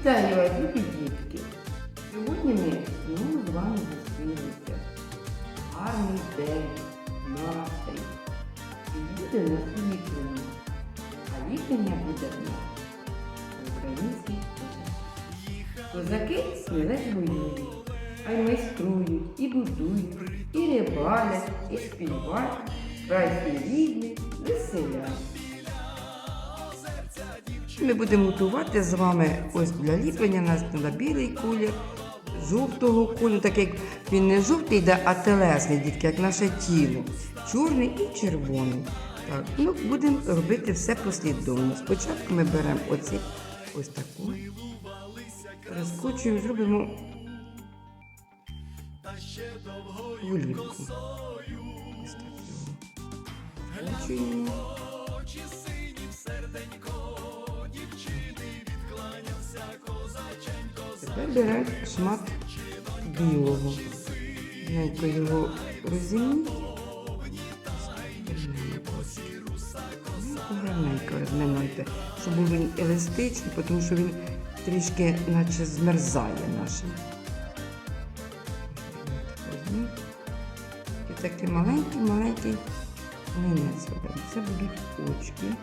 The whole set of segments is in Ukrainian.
Вітаю вас, дітки! Сьогодні ми знову з вами зустрілися. Гарний день, настрій. І у нас. А ліплення буде в нас український козак. Козаки не лише воюють, а й майструють, і будують, і рибалять, і співають, край рідний, веселять. Ми будемо готувати з вами ось для ліплення нас на білий колір, жовтого кольору, так як він не жовтий йде, а телесний, дітки, як наше тіло. Чорний і червоний. Так, ну будемо робити все послідовно. Спочатку ми беремо оці ось таку, розкочуємо, зробимо голівку. Ось так його. Скочуємо. Беремо шмат білого. Ненько його розімніть. Гарненько розминайте, щоб був він еластичний, тому що він трішки наче змерзає наше. І такий маленький-маленький робимо. Це будуть очки.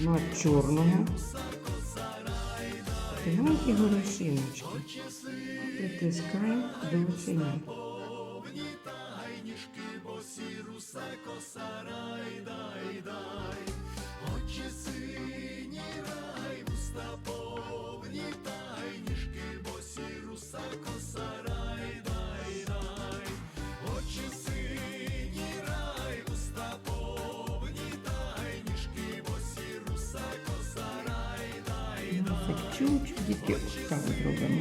Шмат чорного. Маленькі горошиночки. Притискаємо до оченят. Очі сині рай, уста чуть-чуть дітки так зробимо.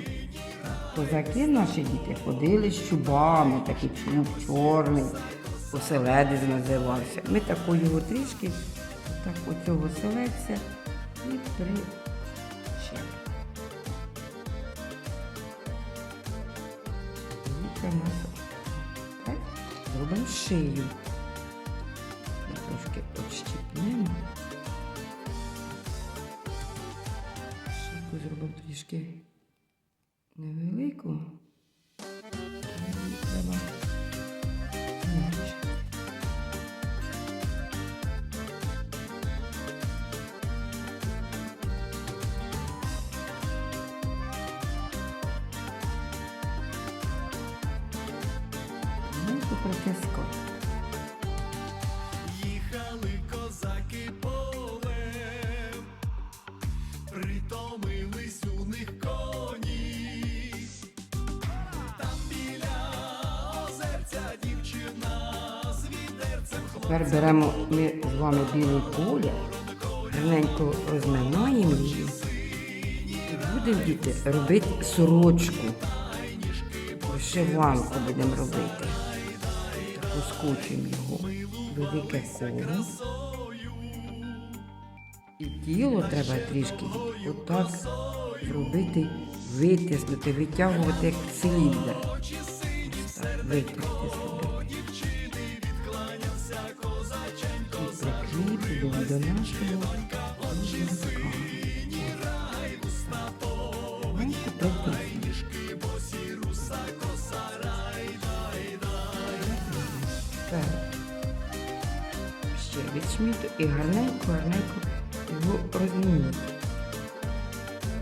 Козаки наші діти ходили з чубами, такий чуб чорний, оселедець називався. Ми тако його трішки, так оцього селедця і. І це в нас зробимо шию. Трішки невелику. Треба менше. Маленьку притискати. Тепер беремо ми з вами білий колір, гарненько розминаємо її. І будемо діти робити сорочку. Вишиванку будемо робити. Так його велике коло. І тіло треба трішки отак зробити, витиснути, витягувати як циліндр. Ось до нашого. Так. Ще відшміту і гарненько, гарненько його розмінити.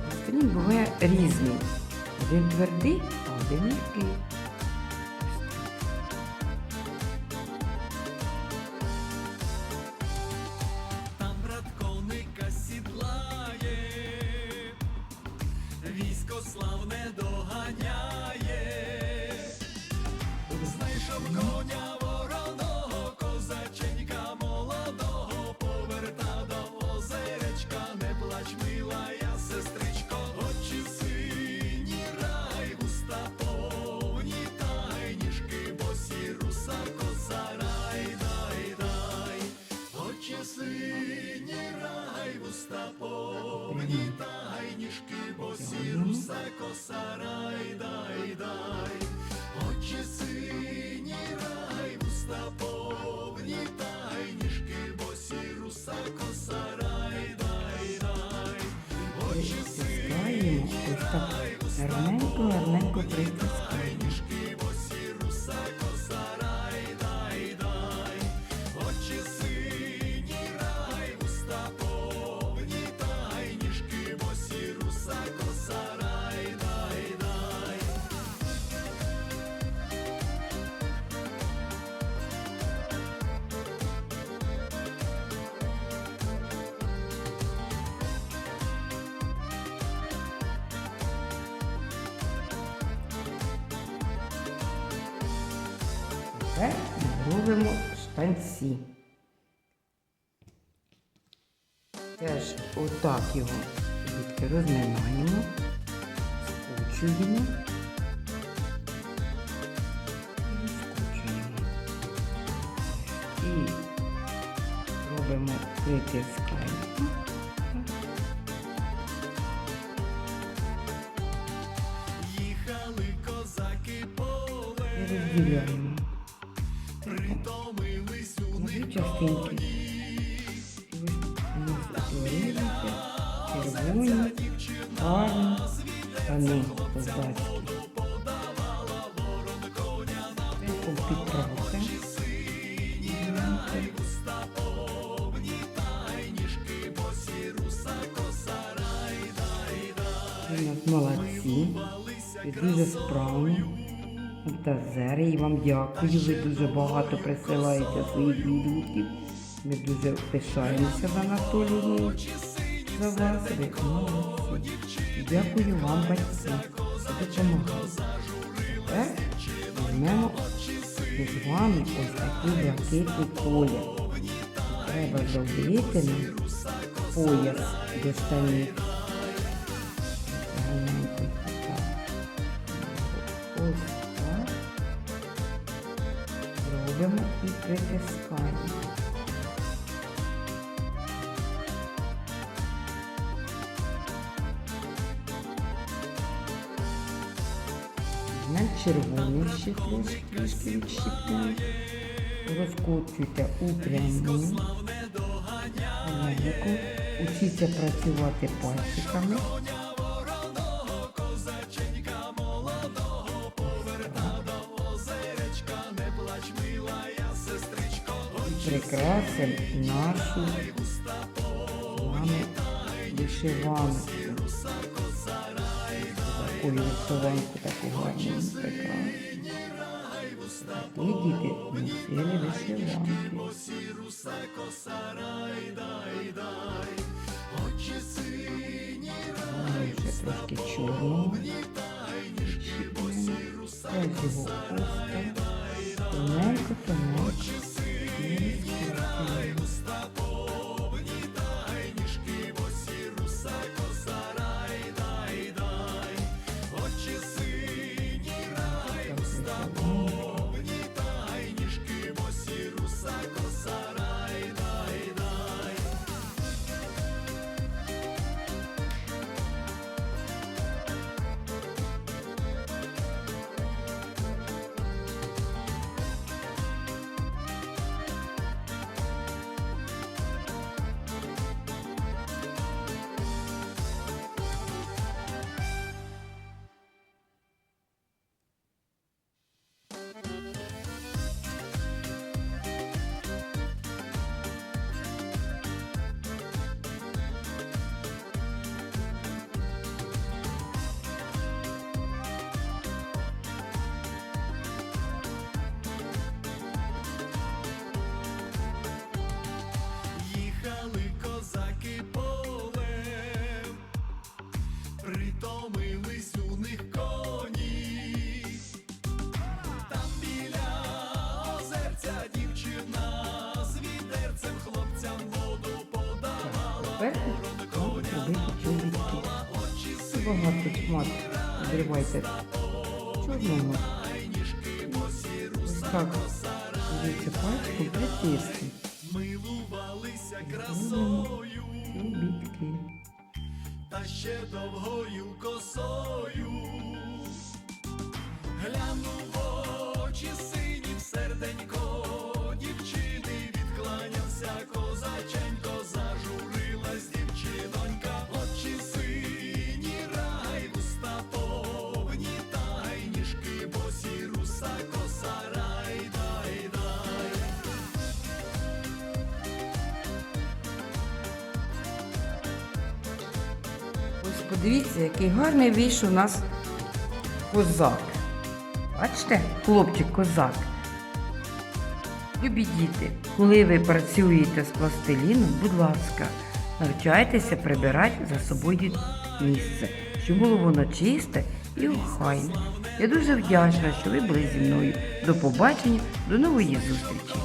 Пластилін буває різний. Один твердий, а один м'який. Повні тайніжки, босі руса коса рай, дай, дай, очі сині рай, вуста повні тайніжки, босі руса коса рай, дай, дай, очі Притискаємо, ось так гарненько, гарненько притискаємо. синіжки, Тепер робимо штанці. Теж отак його дітки розминаємо, скручуємо і скручуємо. І робимо притискання. Їхали козаки поле, розділяємо притомились у них. І утворилися червоні, гарні штани козацькі. Підправка. У нас молодці, ви дуже справні. Фантазери, і вам дякую. Ви дуже багато присилаєте своїх відгуків. Ми дуже пишаємося за Анатолією, за вас. Ви. Дякую вам, батьки. Тепер візьмемо з вами ось такий блакитний колір. Треба зробити пояс до штанів. Робимо і притискаємо. Візьмемо червоний ще трошки, відщипнемо. Розкочуйте у пряму. Легко. Учіться працювати пальчиками. Прикрасим нашу з вами вишиванку. Таку вишиванку, таку гарну прикрасу. Ви, діти, носили вишиванки. Ой, Вже трошки чорного. Ось його уста. Тоненько, тоненько. Не розкручуємо. Притомились у них коні, там біля озерця дівчина з відерцем хлопцям воду подавала. Робити чоловіки. Багато шмат зривайте чорного. Ось так. Дивіться, пальчиком притисніть. Милувалися красою, чобітки. Та ще довгою косою. Глянув подивіться, який гарний вийшов у нас козак. Бачите, хлопчик козак. Любі діти, коли ви працюєте з пластиліном, будь ласка, навчайтеся прибирати за собою місце, щоб було воно чисте і охайне. Я дуже вдячна, що ви були зі мною. До побачення, до нової зустрічі!